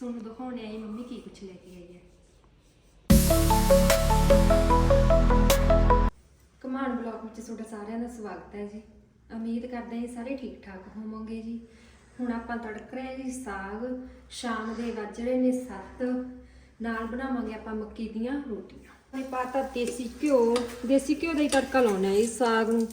ਤੁਹਾਨੂੰ ਦਿਖਾਉਣੇ ਆਈ ਮੰਮੀ ਕੀ ਕੁਛ ਲੈ ਕੇ ਆਈ ਹੈ। ਕਮਾਨ ਬਲੌਗ ਵਿੱਚ ਤੁਹਾਡਾ ਸਾਰਿਆਂ ਦਾ ਸਵਾਗਤ ਹੈ ਜੀ। ਉਮੀਦ ਕਰਦੇ ਹਾਂ ਸਾਰੇ ਠੀਕ ਠਾਕ ਹੋਵੋਗੇ ਜੀ। ਹੁਣ ਆਪਾਂ ਤੜਕ ਰਹੇ ਜੀ ਸਾਗ। ਸ਼ਾਮ ਦੇ ਵੱਜ ਰਹੇ ਨੇ 7 ਨਾਲ ਬਣਾਵਾਂਗੇ ਆਪਾਂ ਮੱਕੀ ਦੀਆਂ ਰੋਟੀਆਂ। ਅਸੀਂ ਪਾਤਾ ਦੇਸੀ ਘਿਓ। ਦੇਸੀ ਘਿਓ ਦਾ ਹੀ ਤੜਕਾ ਲਾਉਣਾ ਹੈ ਜੀ ਸਾਗ ਨੂੰ।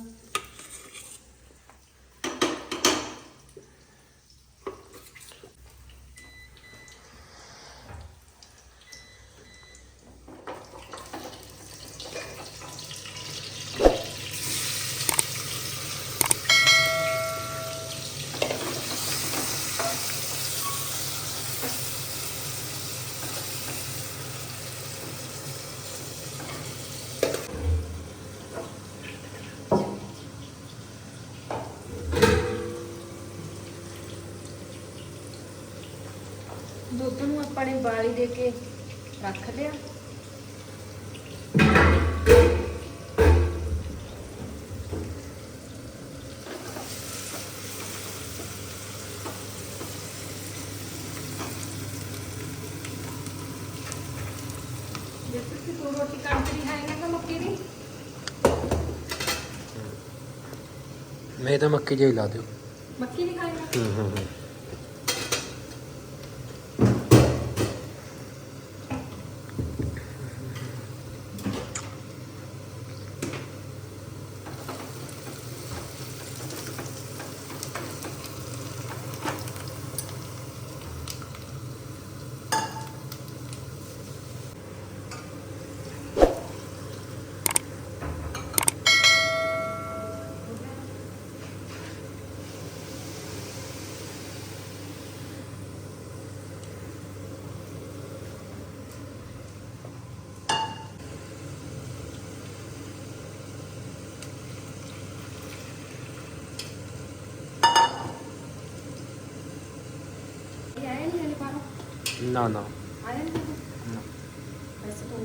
ਦੁੱਧ ਨੂੰ ਆਪਾਂ ਨੇ ਬਾਲੀ ਦੇ ਕੇ ਰੱਖ ਲਿਆ। ਜੇ ਤੁਸੀਂ ਰੋਟੀ ਖਾਏਂਗੇ ਤਾਂ ਮੱਕੀ ਦੀ? ਮੈਂ ਤਾਂ ਮੱਕੀ ਜਿਹੀ ਲਾ ਦਿਓ। ਮੱਕੀ ਨਹੀਂ ਖਾਏਂਗੇ? ਹੂੰ ਹੂੰ ਹੂੰ ਇਹ ਆਇਆ ਨਹੀਂ ਹਲੇ ਬਾਹਰੋਂ ਨਾ ਨਾ। ਆਇਆ ਨਹੀਂ ਵੈਸੇ ਤੂੰ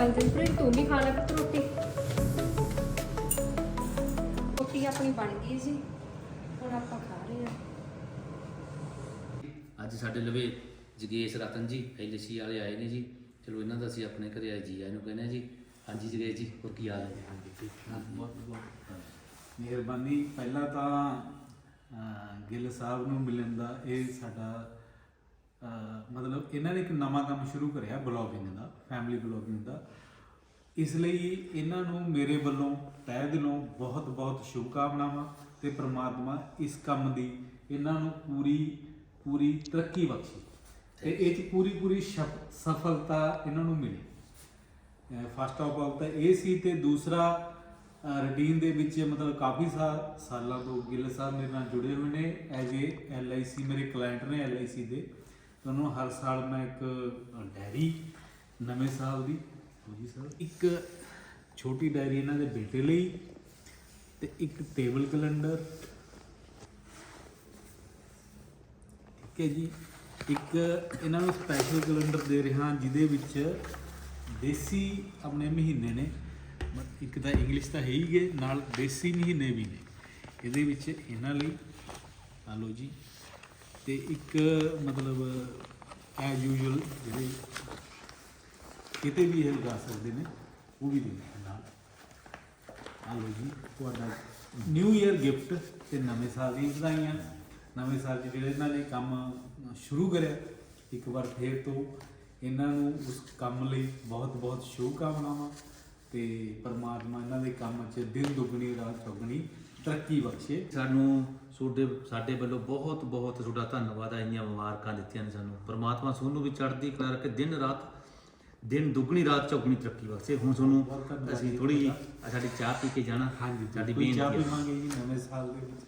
ਚੱਲ ਦਿਲਪ੍ਰੀਤ ਤੂੰ ਵੀ ਖਾ ਲੈ ਪੁੱਤ ਰੋਟੀ। ਰੋਟੀ ਆਪਣੀ ਬਣ ਗਈ ਜੀ ਹੁਣ ਆਪਾਂ ਖਾ ਰਹੇ ਹਾਂ। ਅੱਜ ਸਾਡੇ ਲਵੇ ਜਗੇਸ਼ ਰਤਨ ਜੀ ਐਲਸੀ ਵਾਲੇ ਆਏ ਨੇ ਜੀ। ਚਲੋ ਇਹਨਾਂ ਦਾ ਅਸੀਂ ਆਪਣੇ ਘਰੇ ਆਏ ਜੀ ਆਏ ਨੂੰ ਕਹਿੰਦੇ ਆ ਜੀ। ਹਾਂਜੀ ਜਗੇਸ਼ ਜੀ ਹੋਰ ਕੀ ਹਾਲ ਹੈ? ਬਹੁਤ ਬਹੁਤ ਮਿਹਰਬਾਨੀ। ਪਹਿਲਾਂ ਤਾਂ ਅਹ, ਗਿੱਲ ਸਾਹਿਬ ਨੂੰ ਮਿਲਣ ਦਾ ਇਹ ਸਾਡਾ ਮਤਲਬ ਇਹਨਾਂ ਨੇ ਇੱਕ ਨਵਾਂ ਕੰਮ ਸ਼ੁਰੂ ਕਰਿਆ ਬਲੌਗਿੰਗ ਦਾ ਫੈਮਿਲੀ ਬਲੌਗਿੰਗ ਦਾ। ਇਸ ਲਈ ਇਹਨਾਂ ਨੂੰ ਮੇਰੇ ਵੱਲੋਂ, ਤਹਿ ਦਿਲੋਂ ਬਹੁਤ ਬਹੁਤ ਸ਼ੁਭਕਾਮਨਾਵਾਂ ਤੇ ਪ੍ਰਮਾਤਮਾ ਇਸ ਕੰਮ ਦੀ ਇਹਨਾਂ ਨੂੰ ਪੂਰੀ ਪੂਰੀ ਤਰੱਕੀ ਬਖਸ਼ੇ। ਤੇ ਇਹ ਚ ਪੂਰੀ ਪੂਰੀ ਸ਼ਫ- ਸਫਲਤਾ ਇਹਨਾਂ ਨੂੰ ਮਿਲੇ। ਫਸਟ ਆਫ ਆਲ ਤਾਂ ਇਹ ਸੀ ਤੇ ਦੂਸਰਾ ਰੂਟੀਨ ਦੇ ਵਿੱਚ ਮਤਲਬ ਕਾਫੀ ਸਾ- ਸਾਲਾਂ ਤੋਂ ਗਿੱਲ ਸਾਹਿਬ ਮੇਰੇ ਨਾਲ ਜੁੜੇ ਹੋਏ ਨੇ। ਐਜ਼ ਏ ਐਲਆਈਸੀ ਮੇਰੇ ਕਲਾਇੰਟ ਨੇ ਐਲਆਈਸੀ ਦੇ। ਤੁਹਾਨੂੰ ਹਰ ਸਾਲ ਮੈਂ ਇੱਕ ਡਾਇਰੀ ਨਵੇਂ ਸਾਲ ਦੀ ਜੀ ਸਰ ਇੱਕ ਛੋਟੀ ਡਾਇਰੀ ਇਹਨਾਂ ਦੇ ਬੇਟੇ ਲਈ ਤੇ ਇੱਕ ਟੇਬਲ ਕੈਲੰਡਰ ਠੀਕ ਹੈ ਜੀ, ਇੱਕ ਇਹਨਾਂ ਨੂੰ ਸਪੈਸ਼ਲ ਕੈਲੰਡਰ ਦੇ ਰਿਹਾ ਜਿਹਦੇ ਵਿੱਚ ਦੇਸੀ ਆਪਣੇ ਮਹੀਨੇ ਨੇ ਇੱਕ ਤਾਂ ਇੰਗਲਿਸ਼ ਤਾਂ ਹੈ ਹੀ ਗੇ ਨਾਲ ਦੇਸੀ ਮਹੀਨੇ ਵੀ ਨੇ। ਇਹਦੇ ਵਿੱਚ ਇਹਨਾਂ ਲਈ ਆ ਲਓ ਜੀ ਤੇ ਇੱਕ ਮਤਲਬ ਐਜ਼ ਯੂਜੂਅਲ ਜਿਹੜੇ ਕਿਤੇ ਵੀ ਇਹ ਲਗਾ ਸਕਦੇ ਨੇ, ਉਹ ਵੀ ਦੇ ਦਿੱਤੇ ਨਾਲ। ਆ ਜੀ, ਤੁਹਾਡਾ ਨਿਊ ਇਅਰ ਗਿਫਟ ਤੇ ਨਵੇਂ ਸਾਲ ਦੀ ਵਧਾਈਆਂ। ਨਵੇਂ ਸਾਲ 'ਚ ਜਿਹੜੇ ਇਹਨਾਂ ਨੇ ਕੰਮ ਸ਼ੁਰੂ ਕਰਿਆ, ਇੱਕ ਵਾਰ ਫੇਰ ਤੋਂ ਇਹਨਾਂ ਨੂੰ ਉਸ ਕੰਮ ਲਈ ਬਹੁਤ ਬਹੁਤ ਸ਼ੁਭਕਾਮਨਾਵਾਂ ਤੇ ਪਰਮਾਤਮਾ ਇਹਨਾਂ ਦੇ ਕੰਮ 'ਚ ਦਿਨ ਦੁੱਗਣੀ, ਰਾਤ ਚੌਗਣੀ ਤਰੱਕੀ ਬਖਸ਼ੇ। ਸਾਨੂੰ ਤੁਹਾਡੇ ਸਾਡੇ ਵੱਲੋਂ ਬਹੁਤ ਬਹੁਤ ਤੁਹਾਡਾ ਧੰਨਵਾਦ ਹੈ ਇੰਨੀਆਂ ਮੁਬਾਰਕਾਂ ਦਿੱਤੀਆਂ ਨੇ ਸਾਨੂੰ। ਪ੍ਰਮਾਤਮਾ ਤੁਹਾਨੂੰ ਵੀ ਚੜ੍ਹਦੀ ਕਲਾ ਰੱਖੇ ਦਿਨ ਰਾਤ ਦਿਨ ਦੁੱਗਣੀ ਰਾਤ ਚੌਗਣੀ ਤਰੱਕੀ ਬਖਸ਼ੇ। ਹੁਣ ਤੁਹਾਨੂੰ ਅਸੀਂ ਥੋੜੀ। ਸਾਡੀ ਚਾਹ ਪੀ ਕੇ ਜਾਣਾ। ਹਾਂਜੀ ਸਾਡੀ ਚਾਹ ਬੇਨਤੀ ਹੈ ਪੀਵਾਂਗੇ ਜੀ ਨਵੇਂ ਸਾਲ ਦੇ ਵਿੱਚ।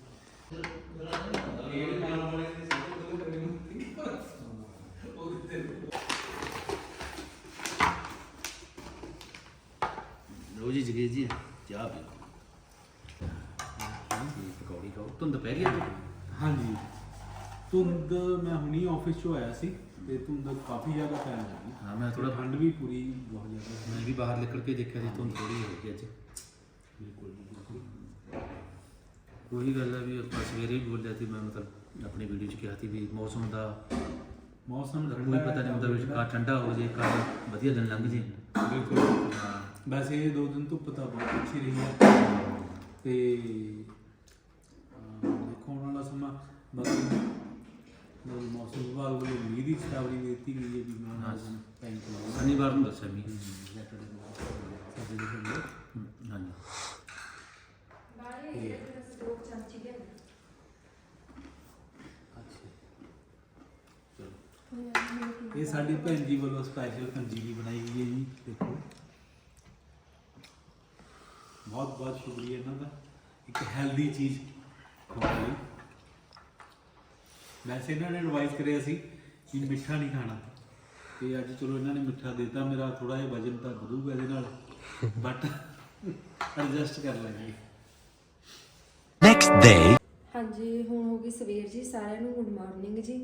ਲੋ ਜੀ ਜਗੇਸ਼ ਜੀ ਚਾਹ ਪੀ ਧੁੰਦ ਪੈ ਅੱਜ ਹਾਂਜੀ। ਧੁੰਦ ਮੈਂ ਹੁਣੀ ਆਫਿਸ ਚੋਂ ਆਇਆ ਸੀ ਤੇ ਧੁੰਦ ਕਾਫੀ ਜ਼ਿਆਦਾ ਪੈਣ ਲੱਗੀ ਹਾਂ। ਮੈਂ ਥੋੜਾ ਠੰਡ ਵੀ ਪੂਰੀ ਬਹੁਤ ਜ਼ਿਆਦਾ ਹੈ ਮੈਂ ਵੀ ਬਾਹਰ ਨਿਕਲ ਕੇ ਦੇਖਿਆ ਸੀ ਧੁੰਦ ਥੋੜੀ ਹੋ ਗਈ ਅੱਜ। ਬਿਲਕੁਲ ਜੀ, ਬਿਲਕੁਲ। ਉਹੀ ਗੱਲ ਹੈ ਵੀ ਆਪਾਂ ਸਵੇਰੇ ਵੀ ਬੋਲਿਆ ਸੀ ਮੈਂ ਮਤਲਬ ਆਪਣੀ ਵੀਡੀਓ 'ਚ ਕਿਹਾ ਸੀ ਵੀ ਮੌਸਮ ਦਾ ਮੌਸਮ ਕੋਈ ਪਤਾ ਨਹੀਂ ਹੁੰਦਾ ਵੀ ਕਾ ਠੰਡਾ ਹੋ ਜੇ ਕਾ ਵਧੀਆ ਦਿਨ ਲੰਘ ਜੇ। ਬਿਲਕੁਲ। ਹਾਂ। ਵੈਸੇ ਇਹ ਦੋ ਦਿਨ ਧੁੱਪ ਤਾਂ ਬਹੁਤ ਅੱਛੀ ਰਹੀ ਹੈ। ਤੇ ਸਮਾਂ ਬਾਕੀ ਮਤਲਬ ਮੌਸਮ ਵਿਭਾਗ ਵੱਲੋਂ ਮੀਂਹ ਦੀ ਚੇਤਾਵਨੀ ਦੇ ਦਿੱਤੀ ਗਈ ਹੈ ਵੀ ਮੈਂ ਹਾਂ। ਟਾਈਮ ਤੋਂ ਸ਼ਨੀਵਾਰ ਨੂੰ ਦੱਸਿਆ ਵੀ ਸੈਟਰਡੇ ਨੂੰ ਸਾਡੇ ਦੇ ਕੋਲ ਹਾਂਜੀ ਬਾਰੇ ਦੋ ਚਮਚੀ ਦੇ ਚਲੋ ਇਹ ਸਾਡੀ ਭੈਣ ਜੀ ਵੱਲੋਂ ਸਪੈਸ਼ਲ ਪੰਜੀਰੀ ਬਣਾਈ ਗਈ ਹੈ ਜੀ ਦੇਖੋ ਬਹੁਤ ਬਹੁਤ ਸ਼ੁਕਰੀਆ ਇਹਨਾਂ ਦਾ ਇੱਕ ਹੈਲਦੀ ਚੀਜ਼ ਖਵਾਉਣ ਲਈ ਵੈਸੇ ਇਹਨਾਂ ਨੇ ਐਡਵਾਈਸ ਕਰਿਆ ਸੀ ਕਿ ਮਿੱਠਾ ਨਹੀਂ ਖਾਣਾ। ਤੇ ਅੱਜ ਚਲੋ ਇਹਨਾਂ ਨੇ ਮਿੱਠਾ ਦਿੱਤਾ ਮੇਰਾ ਥੋੜਾ ਜਿਹਾ ਵਜਨ ਤਾਂ ਵਧੂਗਾ ਇਹਦੇ ਨਾਲ ਬਟ ਐਡਜਸਟ ਕਰ ਲਾਂਗੇ Next day. ਹਾਂਜੀ ਹੁਣ ਹੋ ਗਈ ਸਵੇਰ ਜੀ ਸਾਰਿਆਂ ਨੂੰ ਗੁੱਡ ਮਾਰਨਿੰਗ ਜੀ।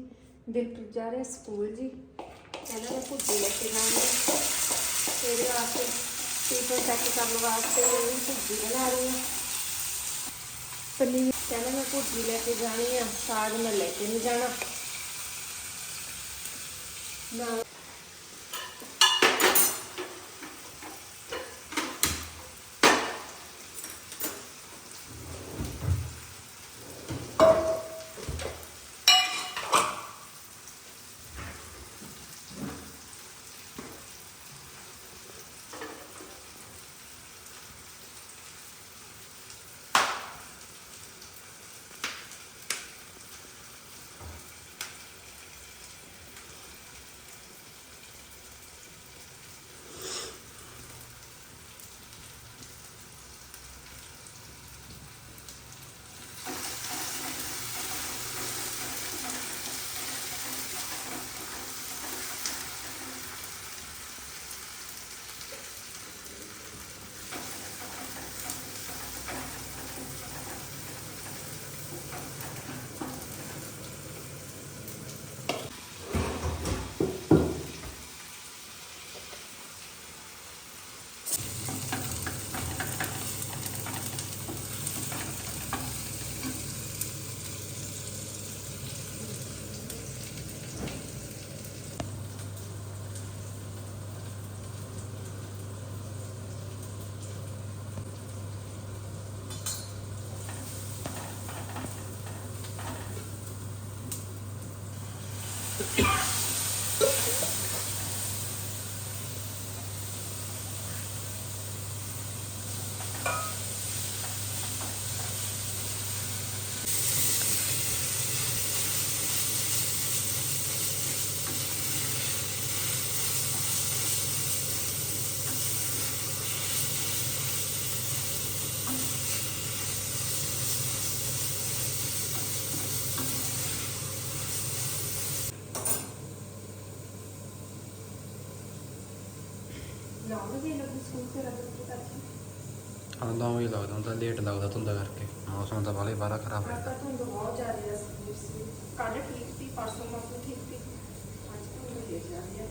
ਦਿਲਪ੍ਰੀਤ ਜਾ ਰਿਹਾ ਸਕੂਲ ਜੀ। ਕਹਿੰਦਾ ਮੈਂ ਭੁੱਜੀ ਲੈ ਕੇ ਹੈ ਤੇਰੇ ਵਾਸਤੇ ਟੀਫਨ ਪੈਕ ਕਰਨ ਵਾਸਤੇ ਮੈਂ ਭੁੱਜੀ ਬਣਾ ਰਹੀ ਹਾਂ ਪਨੀਰ ਕਹਿੰਦਾ ਮੈਂ ਭੁੱਜੀ ਲੈ ਕੇ ਜਾਣੀ ਆ ਸਾਗ ਮੈਂ ਲੈ ਕੇ ਨਹੀਂ ਜਾਣਾ। ਨਾ। ਲਾਉਣਗੇ ਲੱਗੂ ਸਕੂਲ ਤੇ ਰੱਬ ਕਰਕੇ ਆਉਂਦਾ ਉਹ ਲੱਗਦਾ ਹੁੰਦਾ ਲੇਟ ਲੱਗਦਾ ਧੁੰਦਾ ਕਰਕੇ। ਮੌਸਮ ਤਾਂ ਬਾਲੇ ਬਾਰਾ ਖਰਾਬ ਰਹਿੰਦਾ। ਤਾਂ ਧੁੰਦ ਬਹੁਤ ਜ਼ਿਆਦਾ ਸੀ ਕੱਲ ਠੀਕ ਸੀ, ਪਰਸੋਂ ਪਰਸੋਂ ਠੀਕ ਸੀ। ਅੱਜ ਧੁੰਦ ਦੇ ਜਾ ਰਹੀ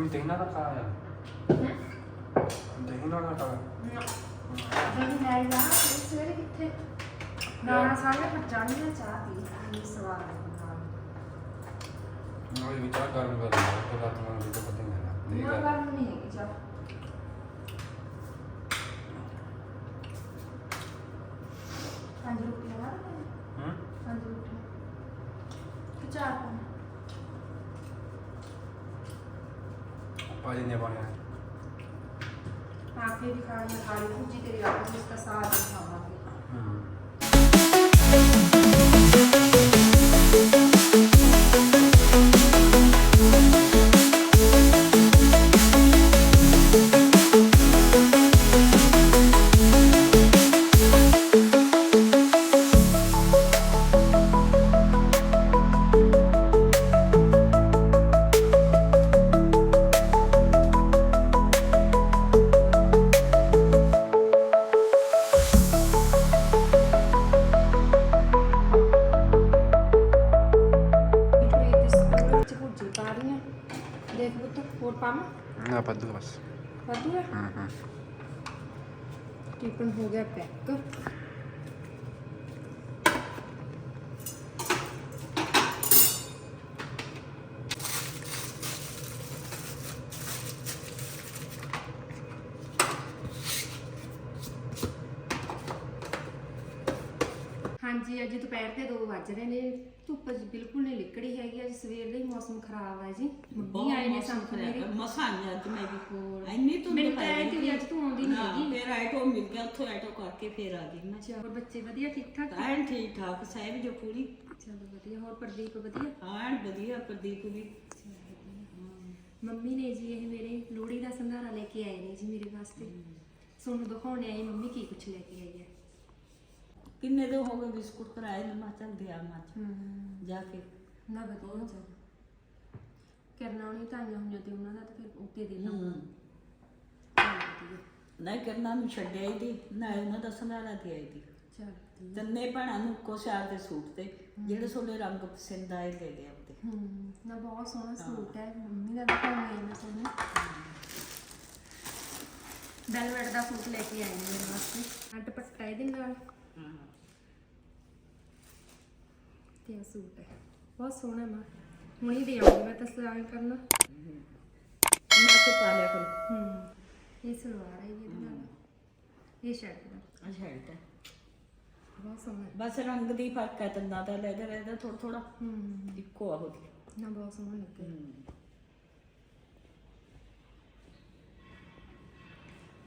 हम देखना था कहा यार देखना था कहा ਨਹੀਂ ਲੈ ਜਾ ਇਹ ਸਵੇਰੇ ਕਿੱਥੇ ਨਾ ਸਾਰੇ ਪਚਾਣੀ ਨਾ ਚਾਹ ਪੀ ਇਹ ਸਵਾਦ ਹੈ मैं भी विचार कर लूंगा तो रात में मुझे तो पता नहीं ਨਾ है ਗੱਲ ਨਹੀਂ ਹੈਗੀ ਚਾਹ पा देने वाले हैं आपके दिखाने काली पूजी तेरी आपको इसका साथ दिखावा ਟਿਫਨ ਹੋ ਗਿਆ ਪੈਕ ਹਾਂਜੀ ਅੱਜ ਦੁਪਹਿਰ ਦੇ 2 ਵੱਜ ਰਹੇ ਨੇ ਧੁੱਪ ਜੀ ਬਿਲਕੁਲ ਨਹੀਂ ਲਿਕੜੀ ਹੈਗੀ ਅੱਜ ਸਵੇਰ ਦਾ ਹੀ ਮੌਸਮ ਖਰਾਬ ਹੈ ਜੀ। ਮੰਮੀ ਆਏ ਨੇ ਸੰਤ ਮੇਰੇ। ਮਸਾਂ ਆਈ ਅੱਜ ਮੈਂ ਵੀ। ਇੰਨੀ ਧੁੰਦ ਮੈਨੂੰ ਤਾਂ ਪੈ ਐਂ ਗਈ ਕਿ ਅੱਜ ਤੂੰ ਆਉਂਦੀ ਨਹੀਂ ਹਾਂ, ਹੈਗੀ। ਫਿਰ ਆਟੋ ਮਿਲ ਗਿਆ ਉੱਥੋਂ ਆਟੋ ਕਰਕੇ ਫਿਰ ਆ ਗਈ। ਮੈਂ ਅੱਛਾ ਹੋਰ ਬੱਚੇ ਵਧੀਆ ਠੀਕ ਠਾਕ? ਐਨ ਠੀਕ ਠਾਕ ਸਾਹਿਬ ਜੋ ਪੂਰੀ। ਚਲੋ ਵਧੀਆ ਹੋਰ ਪ੍ਰਦੀਪ ਵਧੀਆ? ਐਨ ਵਧੀਆ ਪ੍ਰਦੀਪ ਵੀ। ਮੰਮੀ ਨੇ ਜੀ ਇਹ ਮੇਰੇ ਲੋਹੜੀ ਦਾ ਸੰਧਾਰਾ ਲੈ ਕੇ ਆਏ ਨੇ ਜੀ ਮੇਰੇ ਵਾਸਤੇ। ਤੁਹਾਨੂੰ ਦਿਖਾਉਣੇ ਆਈ ਮੰਮੀ ਕੀ ਕੁਛ ਲੈ ਕੇ ਆਈ ਹੈ। ਕਿੰਨੇ ਦੇ ਹੋ ਗਏ ਬਿਸਕੁਟ ਕਰਾਏ ਨੇ? ਮੈਂ ਚੱਲ ਦਿਆ ਮਾਂ ਜਾ ਕੇ। ਨਾ ਵਧੀਆ ਚੱਲ। ਕਰਨਾ ਉਹਨੇ ਤਾਂ ਆਈਆਂ ਹੋਈਆਂ ਤੇ ਉਹਨਾਂ ਦਾ ਤਾਂ ਫਿਰ ਉੱਤੇ ਦੇ ਦਾਂ ਹੂੰ। ਨਹੀਂ ਕਰਨਾ ਨੂੰ ਛੱਡਿਆ ਹੀ ਦੀ ਨਾ ਉਹਨਾਂ ਦਾ ਸੰਧਾਰਾ ਦਿਆ ਹੀ ਦੀ ਚਲ ਤੰਨੇ ਭੈਣਾਂ ਨੂੰ ਕੋ ਸਿਆਰ ਦੇ ਸੂਟ ਤੇ ਜਿਹੜੇ ਸੋਲੇ ਰੰਗ ਪਸੰਦ ਆਏ ਲੈ ਲਿਆ ਹੂੰ। ਨਾ ਬਹੁਤ ਸੋਹਣਾ ਸੂਟ ਹੈ। ਮੰਮੀ ਦਾ ਆਈ ਮੈਂ ਤੁਹਾਨੂੰ ਵੈਲਵੈਟ ਦਾ ਸੂਟ ਲੈ ਕੇ ਨੇ ਮੇਰੇ ਵਾਸਤੇ। ਆ ਦੁਪੱਟਾ ਇਹਦੇ ਨਾਲ। ਹਾਂ। ਤੇ ਇਹ ਸੂਟ ਹੈ। ਬਹੁਤ ਸੋਹਣਾ ਮਾਂ। ਹੁਣੀ ਦੇ ਆਉਂਗੀ ਮੈਂ ਤਾਂ ਕਰਨਾ। ਮੈਂ ਤੇ ਪਾ ਲਿਆ ਕਰ। ਹੂੰ। ਇਹ ਸਲਵਾਰ ਹੈ ਜੀ ਇਹਦੇ ਨਾਲ। ਇਹ ਸ਼ਰਟ ਦਾ ਅੱਛਾ ਹੈ। ਬਹੁਤ ਸੋਹਣਾ ਹੈ। ਬਸ ਰੰਗ ਦੀ ਫ਼ਰਕ ਹੈ ਤੰਨਾ ਦਾ ਲੈਦਰ ਇਹਦਾ ਥੋੜਾ ਥੋੜਾ ਹੂੰ। ਇੱਕੋ ਆ ਉਹਦੀ। ਨਾ ਬਹੁਤ ਸੋਹਣਾ ਲੱਗਿਆ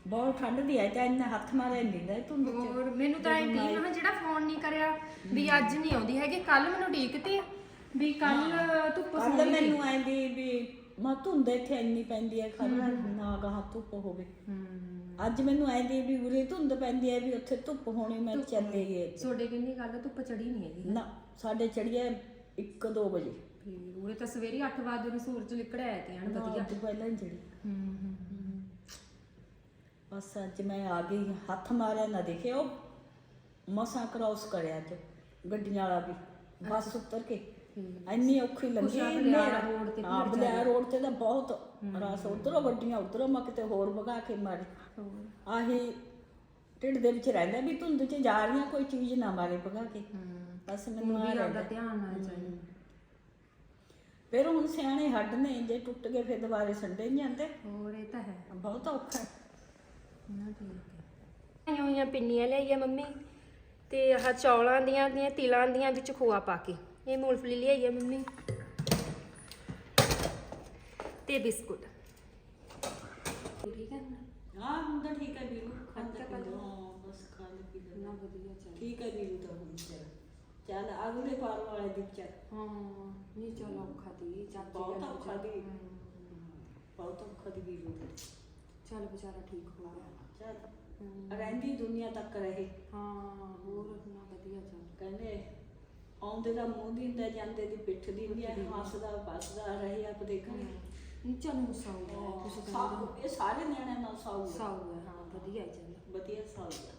ਬਹੁਤ ਠੰਡ ਦੀ ਹੈ ਤਾਂ ਇੰਨਾ ਹੱਥ ਮਾਰਿਆ ਨਹੀਂ ਦਾ ਤੂੰ ਹੋਰ ਮੈਨੂੰ ਤਾਂ ਇਹ ਟੀ ਮੈਂ ਜਿਹੜਾ ਫੋਨ ਨਹੀਂ ਕਰਿਆ ਵੀ ਅੱਜ ਨਹੀਂ ਆਉਂਦੀ ਹੈਗੀ ਕੱਲ ਮੈਨੂੰ ਡੀਕਤੀ ਵੀ ਕੱਲ ਧੁੱਪ ਕੱਲ ਸੋਹਣੀ ਸੀ ਮੈਨੂੰ ਆਂਦੀ ਵੀ ਮਾ ਧੁੰਦ ਇੱਥੇ ਇੰਨੀ ਪੈਂਦੀ ਹੈ ਖਰਾ ਨਾ ਗਾਹ ਧੁੱਪ ਹੋਵੇ। ਅੱਜ ਮੈਨੂੰ ਆਂਦੀ ਵੀ ਉਰੇ ਧੁੰਦ ਪੈਂਦੀ ਹੈ ਵੀ ਉੱਥੇ ਧੁੱਪ ਹੋਣੀ ਮੈਂ ਚੱਲੇ ਗਏ ਤੁਹਾਡੇ ਕਿੰਨੀ ਗੱਲ ਧੁੱਪ ਚੜੀ ਨਹੀਂ ਹੈਗੀ? ਨਾ ਸਾਡੇ ਚੜੀਏ 1-2 ਵਜੇ। ਉਰੇ ਤਾਂ ਸਵੇਰੇ 8 ਵਜੇ ਨੂੰ ਸੂਰਜ ਨਿਕੜਿਆ ਆਇਆ ਤੇ ਹਨ ਨਾ ਵਧੀਆ। ਅੱਜ ਪਹਿਲਾਂ ਹੀ ਚੜੀ ਹੂੰ ਹੂੰ ਬਸ ਅੱਜ ਮੈਂ ਆ ਗਈ ਹੱਥ ਮਾਰਿਆ ਨਾ ਦੇਖੇ ਉਹ? ਮਸਾਂ ਕ੍ਰਾਸ ਕਰਿਆ ਅੱਜ ਗੱਡੀਆਂ ਵਾਲਾ ਵੀ ਬੱਸ ਉੱਤਰ ਕੇ। ਇੰਨੀ ਔਖੀ ਲੱਗੀ ਮੇਰਾ- ਰੋਡ ਤੇ ਹਾਂ ਰੋਡ ਤੇ ਤਾਂ ਬਹੁਤ ਰਸ ਉਧਰੋਂ ਗੱਡੀਆਂ ਉਧਰੋਂ ਮੈਂ ਕਿਤੇ ਹੋਰ ਭਗਾ ਕੇ ਮਾਰੀ। ਆਹੀ ਢਿੱਡ ਦੇ ਵਿੱਚ ਰਹਿੰਦਾ ਵੀ ਧੁੰਦ 'ਚ ਜਾ ਰਹੀਆਂ ਕੋਈ ਚੀਜ਼ ਨਾ ਮਾਰੇ ਭਗਾ ਕੇ। ਬਸ ਮੈਨੂੰ ਆ ਧਿਆਨ ਨਾਲ ਚਾਹੀਦਾ ਫਿਰ ਹੁਣ ਸਿਆਣੇ ਹੱਡ ਨੇ ਜੇ ਟੁੱਟ ਗਏ ਫਿਰ ਦੁਬਾਰੇ ਸੰਡੇ ਨਹੀਂ ਜਾਂਦੇ ਹੋਰ ਇਹ ਤਾਂ ਹੈ। ਬਹੁਤ ਔਖਾ ਹੈ। ਨਾ ਠੀਕ ਹੈ। ਆਈਆਂ ਹੋਈਆਂ ਪਿੰਨੀਆਂ ਲਿਆਈਆਂ ਮੰਮੀ ਤੇ ਆਹ ਚੌਲਾਂ ਦੀਆਂ ਦੀਆਂ ਤਿਲਾਂ ਦੀਆਂ ਵਿੱਚ ਖੋਆ ਪਾ ਕੇ। ਇਹ ਮੂੰਗਫਲੀ ਲਿਆਈ ਹੈ ਮੰਮੀ। ਤੇ ਬਿਸਕੁਟ। ਠੀਕ ਹੈ ਨਾ? ਹਾਂ ਹੁਣ ਤਾਂ ਠੀਕ ਹੈ ਵੀਰੂ। ਖਾਂਦਾ ਪੀ ਲਓ। ਬਸ ਖਾ ਲੈ ਪੀ ਲੈ ਵਧੀਆ ਚੱਲ। ਠੀਕ ਹੈ ਵੀਰੂ ਤਾਂ ਹੁਣ ਤੇਰਾ ਚੱਲ ਅਗਲੇ ਪਾਰ ਵਾਲੇ ਦੀ ਚੱਲ। ਹਾਂ ਨਹੀਂ ਚਲ ਔਖਾ ਦੀ ਚਾਚੀ ਬਹੁਤ ਦਾ ਔਖਾ ਦੀ। ਹਮ, ਬਹੁਤ ਔਖਾ ਦੀ ਵੀਰੂ। ਚੱਲ ਵਿਚਾਰਾ ਠੀਕ ਹੋ ਗਿਆ। ਚੱਲ ਰਹਿੰਦੀ ਦੁਨੀਆ ਤੱਕ ਰਹੇ। ਹਾਂ ਹੋਰ ਨਾ ਵਧੀਆ ਚੱਲ। ਕਹਿੰਦੇ ਆਉਂਦੇ ਦਾ ਮੂੰਹ ਦੀ ਹੁੰਦਾ ਜਾਂਦੇ ਦੀ ਪਿੱਠ ਦੀ ਹੁੰਦੀ ਹੈ ਹੱਸਦਾ ਬਸਦਾ ਰਹੇ ਆਪ ਦੇਖਣੇ। ਨਹੀਂ ਚੱਲ ਹੁਣ ਸਾਊ ਹੈ ਕੁਛ ਸਾਊ ਇਹ ਸਾਰੇ ਨਿਆਣਿਆਂ ਨਾਲ ਸਾਊ ਆ। ਸਾਊ ਹੈ ਵਧੀਆ ਚੱਲ। ਵਧੀਆ ਸਾਊ ਆ